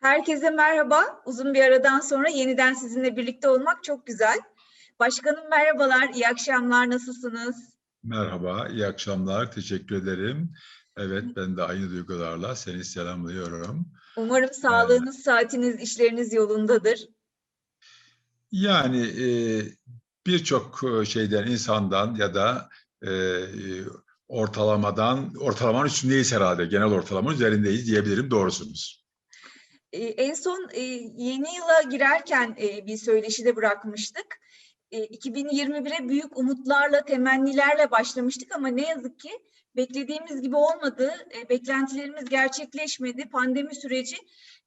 Herkese merhaba. Uzun bir aradan sonra yeniden sizinle birlikte olmak çok güzel. Başkanım merhabalar, iyi akşamlar, nasılsınız? Merhaba, iyi akşamlar. Teşekkür ederim. Evet, ben de aynı duygularla seni selamlıyorum. Umarım sağlığınız, saatiniz, işleriniz yolundadır. Yani e, birçok e, şeyden, insandan ya da e, ortalamadan, ortalamanın üstündeyiz herhalde. Genel ortalamanın üzerindeyiz diyebilirim. Doğrusunuz. Ee, en son e, yeni yıla girerken e, bir söyleşide bırakmıştık. E, 2021'e büyük umutlarla, temennilerle başlamıştık ama ne yazık ki beklediğimiz gibi olmadı. E, beklentilerimiz gerçekleşmedi. Pandemi süreci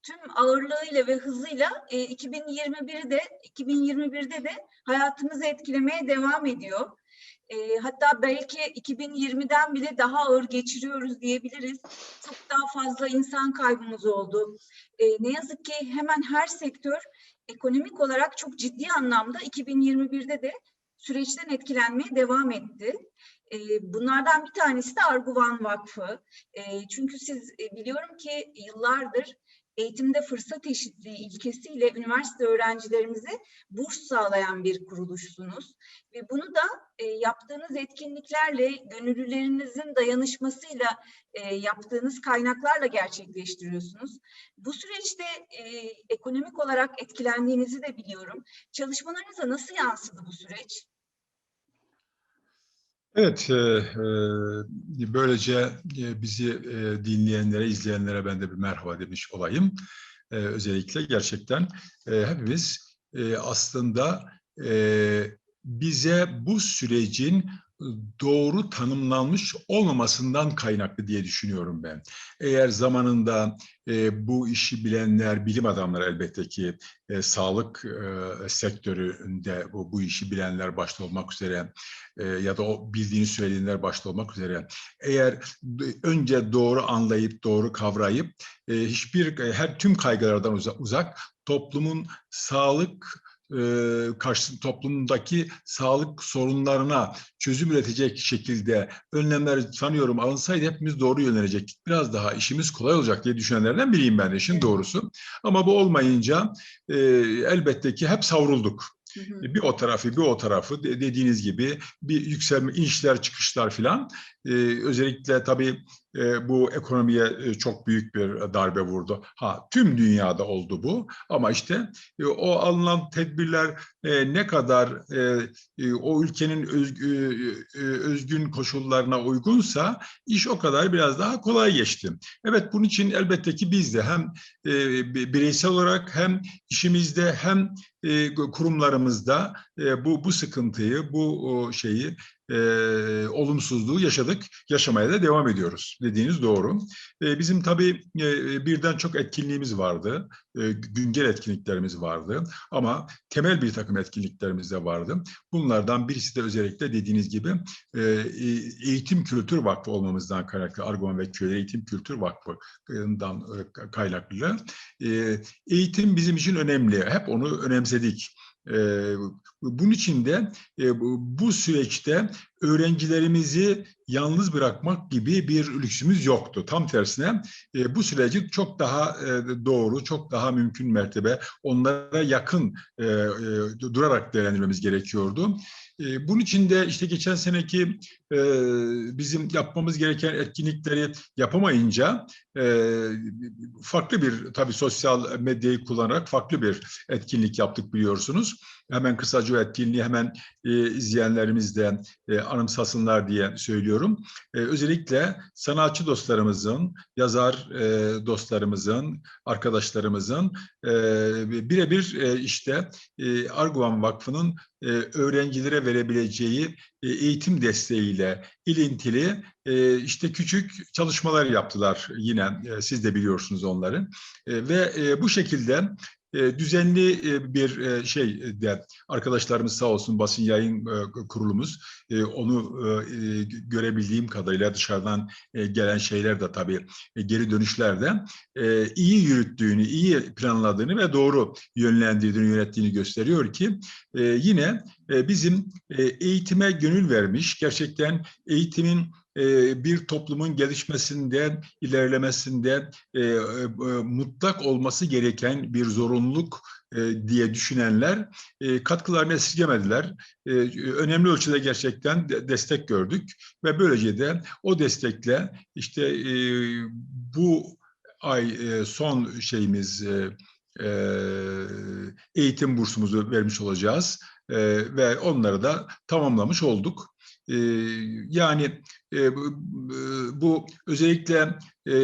tüm ağırlığıyla ve hızıyla e, 2021'de 2021'de de hayatımızı etkilemeye devam ediyor. E, hatta belki 2020'den bile daha ağır geçiriyoruz diyebiliriz. Çok daha fazla insan kaybımız oldu. E, ne yazık ki hemen her sektör ekonomik olarak çok ciddi anlamda 2021'de de süreçten etkilenmeye devam etti. E, bunlardan bir tanesi de Arguvan Vakfı. Çünkü siz e, biliyorum ki yıllardır eğitimde fırsat eşitliği ilkesiyle üniversite öğrencilerimize burs sağlayan bir kuruluşsunuz. Ve bunu da e, yaptığınız etkinliklerle, gönüllülerinizin dayanışmasıyla e, yaptığınız kaynaklarla gerçekleştiriyorsunuz. Bu süreçte e, ekonomik olarak etkilendiğinizi de biliyorum. Çalışmalarınıza nasıl yansıdı bu süreç? Evet, e, e, böylece e, bizi e, dinleyenlere, izleyenlere ben de bir merhaba demiş olayım. E, özellikle gerçekten e, hepimiz e, aslında e, bize bu sürecin doğru tanımlanmış olmamasından kaynaklı diye düşünüyorum ben. Eğer zamanında e, bu işi bilenler, bilim adamları elbette ki e, sağlık e, sektöründe bu, bu işi bilenler başta olmak üzere e, ya da o bildiğini söyleyenler başta olmak üzere eğer önce doğru anlayıp doğru kavrayıp e, hiçbir her tüm kaygılardan uzak, uzak toplumun sağlık e, karşı toplumdaki sağlık sorunlarına çözüm üretecek şekilde önlemler sanıyorum alınsaydı hepimiz doğru yönelecektik. Biraz daha işimiz kolay olacak diye düşünenlerden biriyim ben de işin doğrusu. Ama bu olmayınca e, elbette ki hep savrulduk. Hı hı. Bir o tarafı, bir o tarafı dediğiniz gibi bir yükselme, inişler, çıkışlar filan. Ee, özellikle tabii e, bu ekonomiye e, çok büyük bir darbe vurdu. Ha tüm dünyada oldu bu ama işte e, o alınan tedbirler e, ne kadar e, e, o ülkenin özgü, e, özgün koşullarına uygunsa iş o kadar biraz daha kolay geçti. Evet bunun için elbette ki biz de hem e, bireysel olarak hem işimizde hem e, kurumlarımızda e, bu bu sıkıntıyı, bu o şeyi e, olumsuzluğu yaşadık, yaşamaya da devam ediyoruz. Dediğiniz doğru. E, bizim tabii e, birden çok etkinliğimiz vardı, e, güncel etkinliklerimiz vardı ama temel bir takım etkinliklerimiz de vardı. Bunlardan birisi de özellikle dediğiniz gibi e, Eğitim Kültür Vakfı olmamızdan kaynaklı, Argon ve Köyler Eğitim Kültür Vakfı'ndan e, kaynaklı. E, eğitim bizim için önemli, hep onu önemsedik. Ee, bunun için de e, bu süreçte öğrencilerimizi yalnız bırakmak gibi bir lüksümüz yoktu. Tam tersine e, bu süreci çok daha e, doğru, çok daha mümkün mertebe onlara yakın durarak değerlendirmemiz gerekiyordu. Bunun için de işte geçen seneki bizim yapmamız gereken etkinlikleri yapamayınca farklı bir tabii sosyal medyayı kullanarak farklı bir etkinlik yaptık biliyorsunuz. Hemen kısaca o etkinliği hemen izleyenlerimiz de anımsasınlar diye söylüyorum. Özellikle sanatçı dostlarımızın, yazar dostlarımızın, arkadaşlarımızın birebir işte Arguvan Vakfı'nın öğrencilere verebileceği eğitim desteğiyle ilintili işte küçük çalışmalar yaptılar yine. Siz de biliyorsunuz onları. Ve bu şekilde düzenli bir şey de arkadaşlarımız sağ olsun basın yayın kurulumuz onu görebildiğim kadarıyla dışarıdan gelen şeyler de tabii geri dönüşler de iyi yürüttüğünü, iyi planladığını ve doğru yönlendirdiğini, yönettiğini gösteriyor ki yine bizim eğitime gönül vermiş, gerçekten eğitimin e, bir toplumun gelişmesinde, ilerlemesinde e, e, mutlak olması gereken bir zorunluluk e, diye düşünenler e, katkılarını esirgemediler. E, önemli ölçüde gerçekten de, destek gördük ve böylece de o destekle işte e, bu ay e, son şeyimiz e, e, eğitim bursumuzu vermiş olacağız e, ve onları da tamamlamış olduk. E, yani e, bu, bu özellikle e,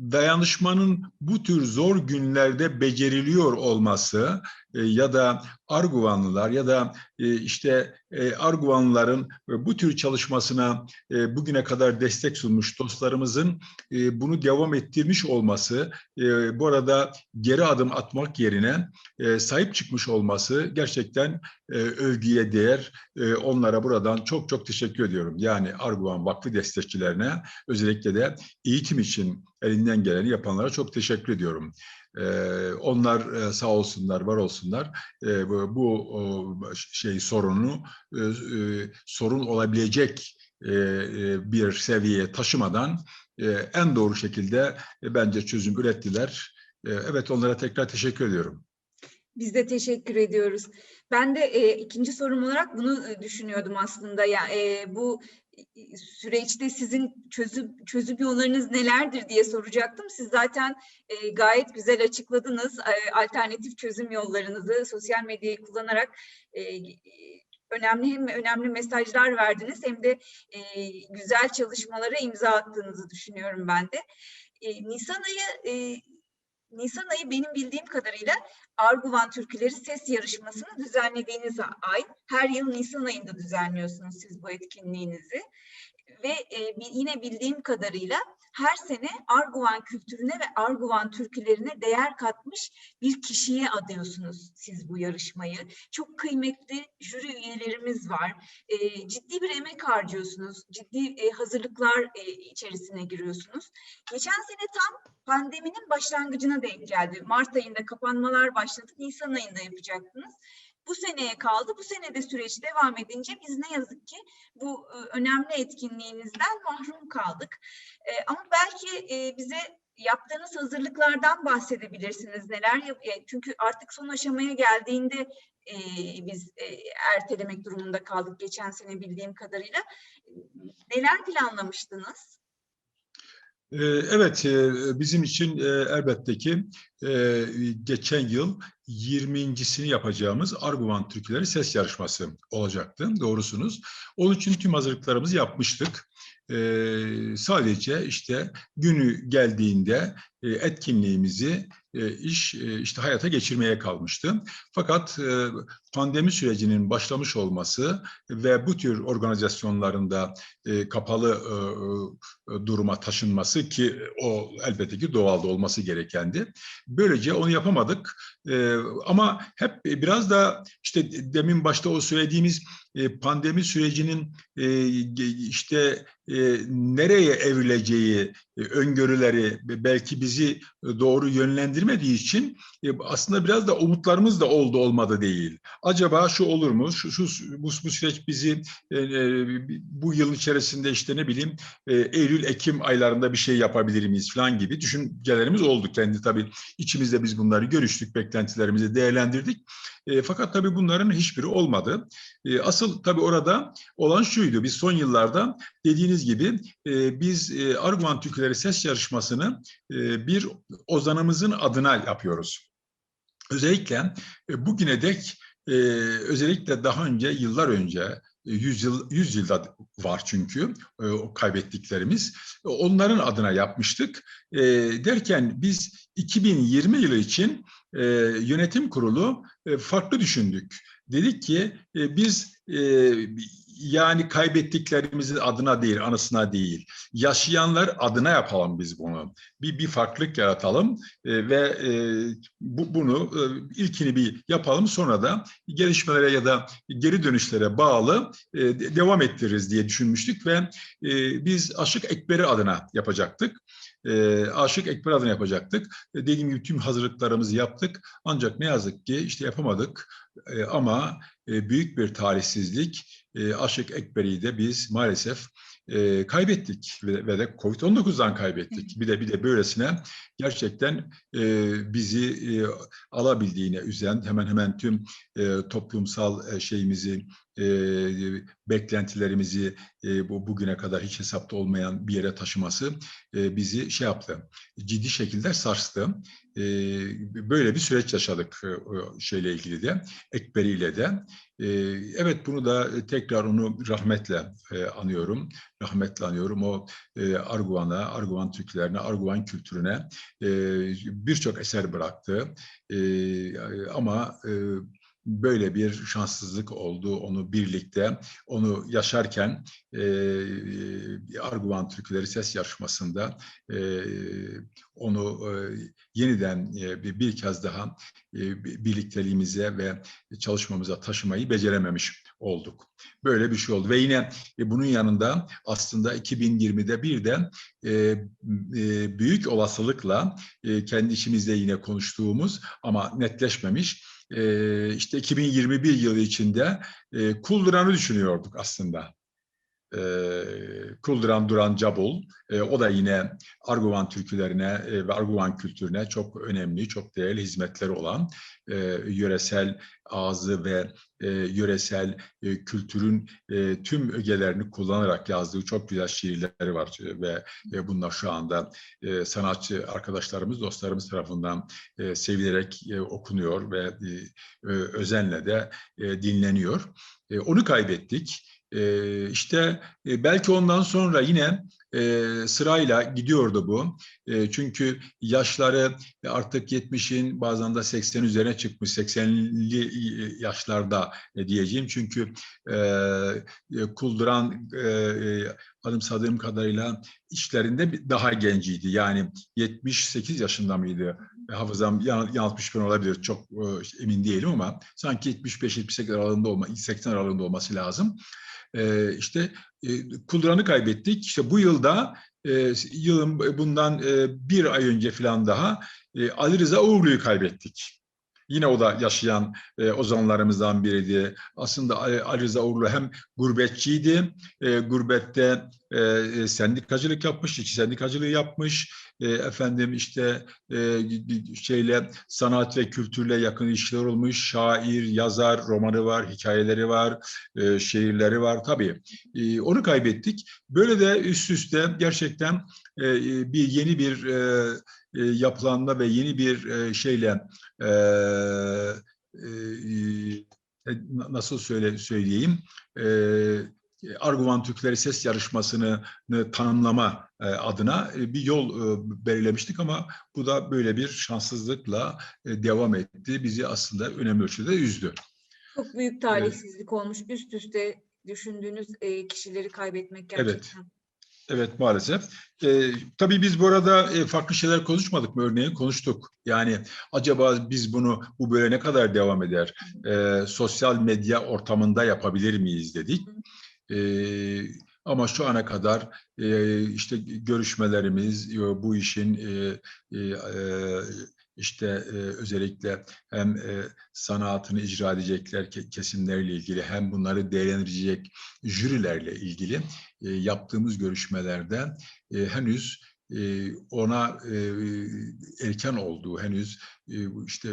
dayanışmanın bu tür zor günlerde beceriliyor olması e, ya da Arguvanlılar ya da e, işte e, Arguvanlıların bu tür çalışmasına e, bugüne kadar destek sunmuş dostlarımızın e, bunu devam ettirmiş olması, e, bu arada geri adım atmak yerine e, sahip çıkmış olması gerçekten e, övgüye değer. E, onlara buradan çok çok teşekkür ediyorum. Yani Arguvan Vakfı destekçilerine özellikle de eğitim için elinden geleni yapanlara çok teşekkür ediyorum. Onlar e, sağ olsunlar, var olsunlar e, bu, şey sorunu e, sorun olabilecek bir seviyeye taşımadan en doğru şekilde bence çözüm ürettiler. Evet onlara tekrar teşekkür ediyorum. Biz de teşekkür ediyoruz. Ben de e, ikinci sorum olarak bunu düşünüyordum aslında. Ya e, bu süreçte sizin çözüm çözüm yollarınız nelerdir diye soracaktım. Siz zaten e, gayet güzel açıkladınız e, alternatif çözüm yollarınızı sosyal medyayı kullanarak e, önemli hem önemli mesajlar verdiniz hem de e, güzel çalışmalara imza attığınızı düşünüyorum ben de. E, Nisan ayı e, Nisan ayı benim bildiğim kadarıyla Arguvan Türküleri Ses Yarışması'nı düzenlediğiniz ay. Her yıl Nisan ayında düzenliyorsunuz siz bu etkinliğinizi. Ve e, yine bildiğim kadarıyla her sene Arguvan kültürüne ve Arguvan türkülerine değer katmış bir kişiye adıyorsunuz siz bu yarışmayı. Çok kıymetli jüri üyelerimiz var. E, ciddi bir emek harcıyorsunuz. Ciddi e, hazırlıklar e, içerisine giriyorsunuz. Geçen sene tam pandeminin başlangıcına denk geldi. Mart ayında kapanmalar başladı. Nisan ayında yapacaktınız bu seneye kaldı. Bu senede süreç devam edince biz ne yazık ki bu e, önemli etkinliğinizden mahrum kaldık. E, ama belki e, bize yaptığınız hazırlıklardan bahsedebilirsiniz. Neler çünkü artık son aşamaya geldiğinde biz ertelemek durumunda kaldık geçen sene bildiğim kadarıyla. Neler planlamıştınız? Evet, bizim için elbette ki geçen yıl 20.sini yapacağımız Arguvan Türküleri Ses Yarışması olacaktı. Doğrusunuz. Onun için tüm hazırlıklarımızı yapmıştık. Sadece işte günü geldiğinde etkinliğimizi iş işte hayata geçirmeye kalmıştı. Fakat pandemi sürecinin başlamış olması ve bu tür organizasyonlarında kapalı duruma taşınması ki o elbette ki doğalda olması gerekendi. Böylece onu yapamadık. Ama hep biraz da işte demin başta o söylediğimiz pandemi sürecinin işte nereye evrileceği öngörüleri belki bizi doğru yönlendirmediği için aslında biraz da umutlarımız da oldu olmadı değil. Acaba şu olur mu? Şu, şu bu, bu süreç bizi bu yıl içerisinde işte ne bileyim Eylül Ekim aylarında bir şey yapabilir miyiz falan gibi düşüncelerimiz oldu kendi tabii içimizde biz bunları görüştük, beklentilerimizi değerlendirdik. E, fakat tabii bunların hiçbiri olmadı. E, asıl tabii orada olan şuydu. Biz son yıllarda dediğiniz gibi e, biz e, Arguvan Türküleri Ses Yarışması'nı e, bir ozanımızın adına yapıyoruz. Özellikle e, bugüne dek e, özellikle daha önce yıllar önce 100 yıl 100 yılda var çünkü e, o kaybettiklerimiz. Onların adına yapmıştık. E, derken biz 2020 yılı için e, yönetim kurulu e, farklı düşündük. Dedik ki e, biz e, yani kaybettiklerimizin adına değil, anısına değil. Yaşayanlar adına yapalım biz bunu. Bir, bir farklılık yaratalım e, ve e, bu, bunu e, ilkini bir yapalım sonra da gelişmelere ya da geri dönüşlere bağlı e, devam ettiririz diye düşünmüştük ve e, biz Aşık Ekber'i adına yapacaktık. E, Aşık Ekber adına yapacaktık. E, dediğim gibi tüm hazırlıklarımızı yaptık. Ancak ne yazık ki işte yapamadık. E, ama e, büyük bir talihsizlik e, Aşık Ekberi'yi de biz maalesef e, kaybettik ve, ve de Covid-19'dan kaybettik. Bir de bir de böylesine gerçekten e, bizi e, alabildiğine üzen hemen hemen tüm e, toplumsal e, şeyimizi e, beklentilerimizi e, bu bugüne kadar hiç hesapta olmayan bir yere taşıması e, bizi şey yaptı. Ciddi şekilde sarstı. E, böyle bir süreç yaşadık e, şeyle ilgili de Ekberi ile de. E, evet bunu da tekrar onu rahmetle e, anıyorum. Rahmetle anıyorum. O e, Arguvan'a, Arguvan Türklerine, Arguvan kültürüne e, birçok eser bıraktı. E, ama e, böyle bir şanssızlık oldu onu birlikte onu yaşarken e, Arguvan Türküleri Ses Yarışması'nda e, onu e, yeniden e, bir, bir kez daha e, birlikteliğimize ve çalışmamıza taşımayı becerememiş olduk. Böyle bir şey oldu ve yine e, bunun yanında aslında 2020'de bir de e, e, büyük olasılıkla e, kendi işimizde yine konuştuğumuz ama netleşmemiş e, işte 2021 yılı içinde e, Kulduran'ı düşünüyorduk aslında. E, Kulduran Duran Cabul, e, o da yine Arguvan türkülerine e, ve Arguvan kültürüne çok önemli, çok değerli hizmetleri olan e, yöresel ağzı ve e, yöresel e, kültürün e, tüm ögelerini kullanarak yazdığı çok güzel şiirleri var ve e, bunlar şu anda e, sanatçı arkadaşlarımız, dostlarımız tarafından e, sevilerek e, okunuyor ve e, özenle de e, dinleniyor. E, onu kaybettik. E, işte e, belki ondan sonra yine e, sırayla gidiyordu bu. E, çünkü yaşları artık 70'in bazen de 80 üzerine çıkmış, 80'li yaşlarda e, diyeceğim. Çünkü e, e, Kulduran e, e, anımsadığım kadarıyla işlerinde daha genciydi. Yani 78 yaşında mıydı? Hafızam yan- yanıltmış ben olabilir. Çok e, emin değilim ama sanki 75-78 aralığında olma, 80 aralığında olması lazım. E, işte e, Kulduran'ı kaybettik. İşte bu yılda e, yılın bundan e, bir ay önce falan daha e, Ali Rıza Uğurlu'yu kaybettik. Yine o da yaşayan e, ozanlarımızdan biriydi. Aslında Ali, Ali Rıza Uğurlu hem gurbetçiydi, e, gurbette e, e, sendikacılık yapmış, içi sendikacılığı yapmış. E, efendim işte e, şeyle sanat ve kültürle yakın ilişkiler olmuş. Şair, yazar, romanı var, hikayeleri var, e, şiirleri var tabii. E, onu kaybettik. Böyle de üst üste gerçekten e, bir yeni bir e, e, yapılanma ve yeni bir e, şeyle e, e, nasıl söyle söyleyeyim e, Arguvan Türkleri Ses Yarışması'nı tanımlama e, adına e, bir yol e, belirlemiştik ama bu da böyle bir şanssızlıkla devam etti. Bizi aslında önemli ölçüde üzdü. Çok büyük talihsizlik olmuş. Üst üste düşündüğünüz kişileri kaybetmek gerçekten. Evet. Evet maalesef. Ee, tabii biz bu arada e, farklı şeyler konuşmadık mı? Örneğin konuştuk. Yani acaba biz bunu bu böyle ne kadar devam eder? Ee, sosyal medya ortamında yapabilir miyiz dedik. Ee, ama şu ana kadar e, işte görüşmelerimiz bu işin e, e, işte e, özellikle hem e, sanatını icra edecekler ke- kesimlerle ilgili hem bunları değerlendirecek jürilerle ilgili e, yaptığımız görüşmelerde e, henüz e, ona e, erken olduğu henüz e, işte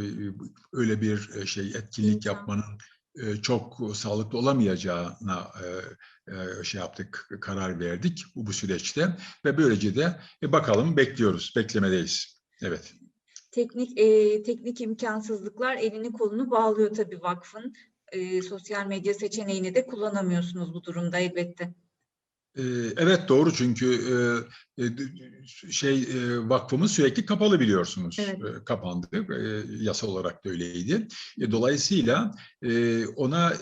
öyle bir şey etkinlik yapmanın çok sağlıklı olamayacağına e, e, şey yaptık karar verdik bu, bu süreçte ve böylece de e, bakalım bekliyoruz beklemedeyiz. Evet. Teknik e, teknik imkansızlıklar elini kolunu bağlıyor tabii vakfın. E, sosyal medya seçeneğini de kullanamıyorsunuz bu durumda elbette. Ee, Evet doğru çünkü e, e, şey e, vakfımız sürekli kapalı biliyorsunuz. Evet. Kapandı. Yasa olarak da öyleydi. Dolayısıyla ona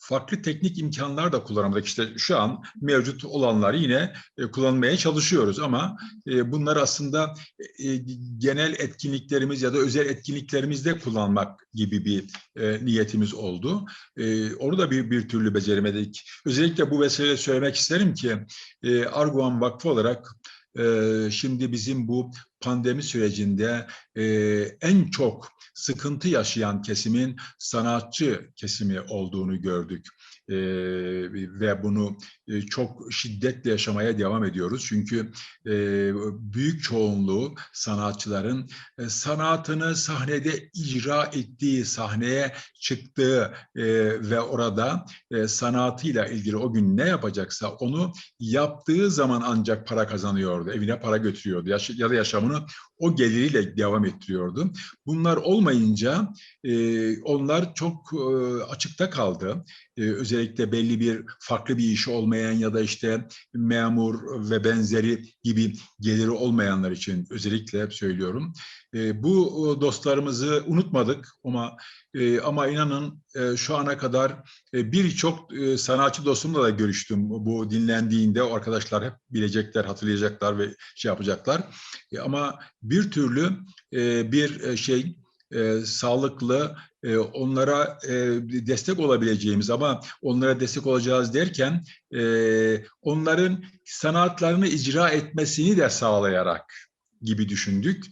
farklı teknik imkanlar da kullanamadık. İşte şu an mevcut olanları yine e, kullanmaya çalışıyoruz ama e, bunlar aslında e, genel etkinliklerimiz ya da özel etkinliklerimizde kullanmak gibi bir e, niyetimiz oldu. Onu da bir, bir türlü beceremedik. Özellikle bu vesileyle söylemek isterim ki e, Arguvan Vakfı olarak şimdi bizim bu pandemi sürecinde en çok sıkıntı yaşayan kesimin sanatçı kesimi olduğunu gördük. E, ve bunu e, çok şiddetle yaşamaya devam ediyoruz. Çünkü e, büyük çoğunluğu sanatçıların e, sanatını sahnede icra ettiği, sahneye çıktığı e, ve orada e, sanatıyla ilgili o gün ne yapacaksa onu yaptığı zaman ancak para kazanıyordu, evine para götürüyordu yaş- ya da yaşamını o geliriyle devam ettiriyordu. Bunlar olmayınca e, onlar çok e, açıkta kaldı. E, özellikle belli bir farklı bir işi olmayan ya da işte memur ve benzeri gibi geliri olmayanlar için özellikle hep söylüyorum. E, bu dostlarımızı unutmadık ama e, ama inanın e, şu ana kadar e, birçok e, sanatçı dostumla da görüştüm. Bu dinlendiğinde o arkadaşlar hep bilecekler, hatırlayacaklar ve şey yapacaklar. E, ama bir türlü e, bir e, şey e, sağlıklı e, onlara e, destek olabileceğimiz ama onlara destek olacağız derken e, onların sanatlarını icra etmesini de sağlayarak gibi düşündük.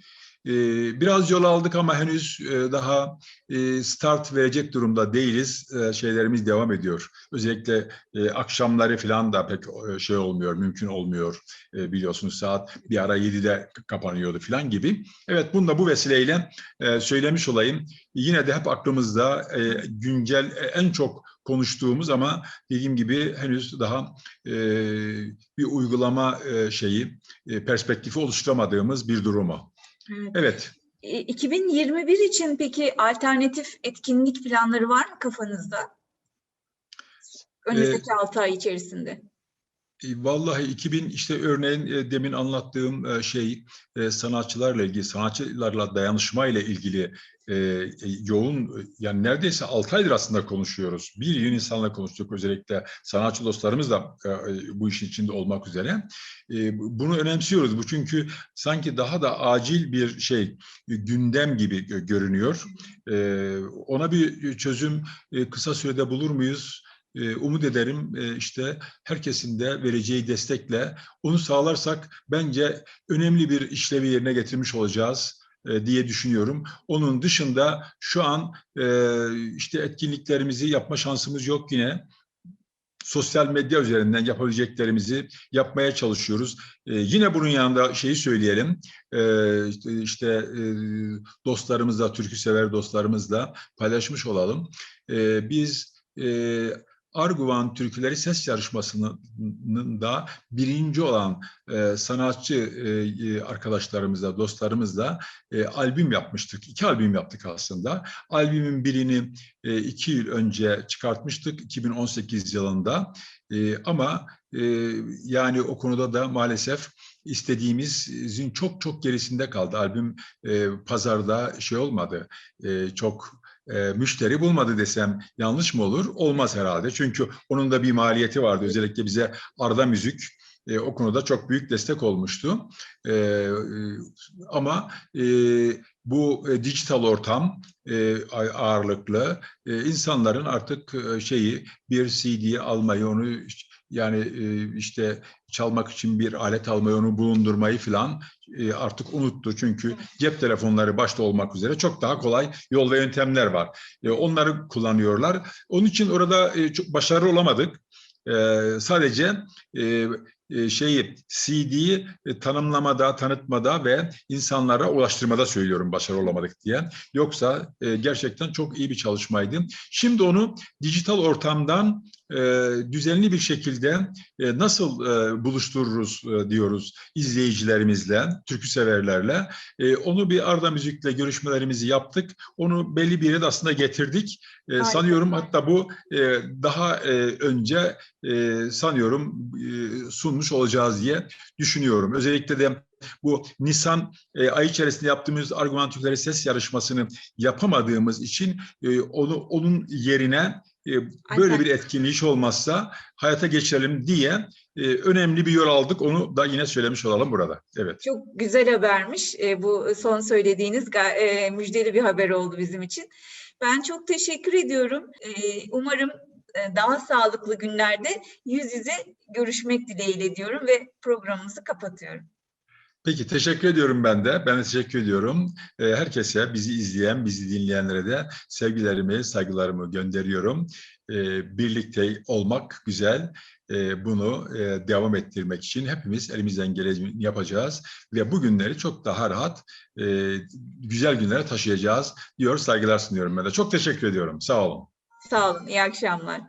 E, biraz yol aldık ama henüz e, daha e, start verecek durumda değiliz. E, şeylerimiz devam ediyor. Özellikle akşamları falan da pek şey olmuyor, mümkün olmuyor. Biliyorsunuz saat bir ara 7'de kapanıyordu falan gibi. Evet bunu da bu vesileyle söylemiş olayım. Yine de hep aklımızda güncel en çok konuştuğumuz ama dediğim gibi henüz daha bir uygulama şeyi perspektifi oluşturamadığımız bir durumu. Evet. Evet. E, 2021 için peki alternatif etkinlik planları var mı kafanızda? Önümüzdeki 6 ay içerisinde. E, Vallahi 2000 işte örneğin e, demin anlattığım e, şey e, sanatçılarla ilgili, sanatçılarla dayanışma ile ilgili e, e, yoğun yani neredeyse 6 aydır aslında konuşuyoruz. Bir yıl insanla konuştuk özellikle sanatçı dostlarımız da e, e, bu işin içinde olmak üzere. E, bunu önemsiyoruz. Bu çünkü sanki daha da acil bir şey e, gündem gibi gö- görünüyor. E, ona bir çözüm e, kısa sürede bulur muyuz? E, umut ederim e, işte herkesin de vereceği destekle onu sağlarsak bence önemli bir işlevi yerine getirmiş olacağız e, diye düşünüyorum. Onun dışında şu an e, işte etkinliklerimizi yapma şansımız yok yine. Sosyal medya üzerinden yapabileceklerimizi yapmaya çalışıyoruz. E, yine bunun yanında şeyi söyleyelim. E, işte- e, dostlarımızla, türkü sever dostlarımızla paylaşmış olalım. E, biz e, Arguvan Türküleri Ses Yarışması'nın da birinci olan e, sanatçı e, e, arkadaşlarımızla, dostlarımızla e, albüm yapmıştık. İki albüm yaptık aslında. Albümün birini e, iki yıl önce çıkartmıştık, 2018 yılında. E, ama e, yani o konuda da maalesef istediğimizin çok çok gerisinde kaldı. Albüm e, pazarda şey olmadı, e, çok e, müşteri bulmadı desem yanlış mı olur? Olmaz herhalde. Çünkü onun da bir maliyeti vardı. Özellikle bize Arda Müzik e, o konuda çok büyük destek olmuştu. E, e, ama e, bu e, dijital ortam e, ağırlıklı e, insanların artık e, şeyi bir CD almayı onu yani e, işte çalmak için bir alet almayı onu bulundurmayı falan e, artık unuttu. Çünkü cep telefonları başta olmak üzere çok daha kolay yol ve yöntemler var. E, onları kullanıyorlar. Onun için orada e, çok başarılı olamadık. E, sadece e, şeyi CD'yi tanımlamada, tanıtmada ve insanlara ulaştırmada söylüyorum başarılı olamadık diye. Yoksa gerçekten çok iyi bir çalışmaydı. Şimdi onu dijital ortamdan e, düzenli bir şekilde e, nasıl e, buluştururuz e, diyoruz izleyicilerimizle, türkü severlerle. E, onu bir Arda Müzik'le görüşmelerimizi yaptık. Onu belli bir yere de aslında getirdik. E, Harika. sanıyorum hatta bu e, daha e, önce e, sanıyorum e, sunmuş olacağız diye düşünüyorum. Özellikle de bu Nisan e, ay içerisinde yaptığımız argüman Türkleri ses yarışmasını yapamadığımız için e, onu onun yerine böyle Aynen. bir etkinliği hiç olmazsa hayata geçirelim diye e, önemli bir yol aldık. Onu da yine söylemiş olalım burada. Evet. Çok güzel habermiş. E, bu son söylediğiniz e, müjdeli bir haber oldu bizim için. Ben çok teşekkür ediyorum. E, umarım e, daha sağlıklı günlerde yüz yüze görüşmek dileğiyle diyorum ve programımızı kapatıyorum. Peki teşekkür ediyorum ben de. Ben de teşekkür ediyorum. Ee, Herkese, bizi izleyen, bizi dinleyenlere de sevgilerimi, saygılarımı gönderiyorum. Ee, Birlikte olmak güzel. Ee, Bunu e, devam ettirmek için hepimiz elimizden geleni yapacağız. Ve bu günleri çok daha rahat, e, güzel günlere taşıyacağız diyor. Saygılar sunuyorum ben de. Çok teşekkür ediyorum. Sağ olun. Sağ olun. İyi akşamlar.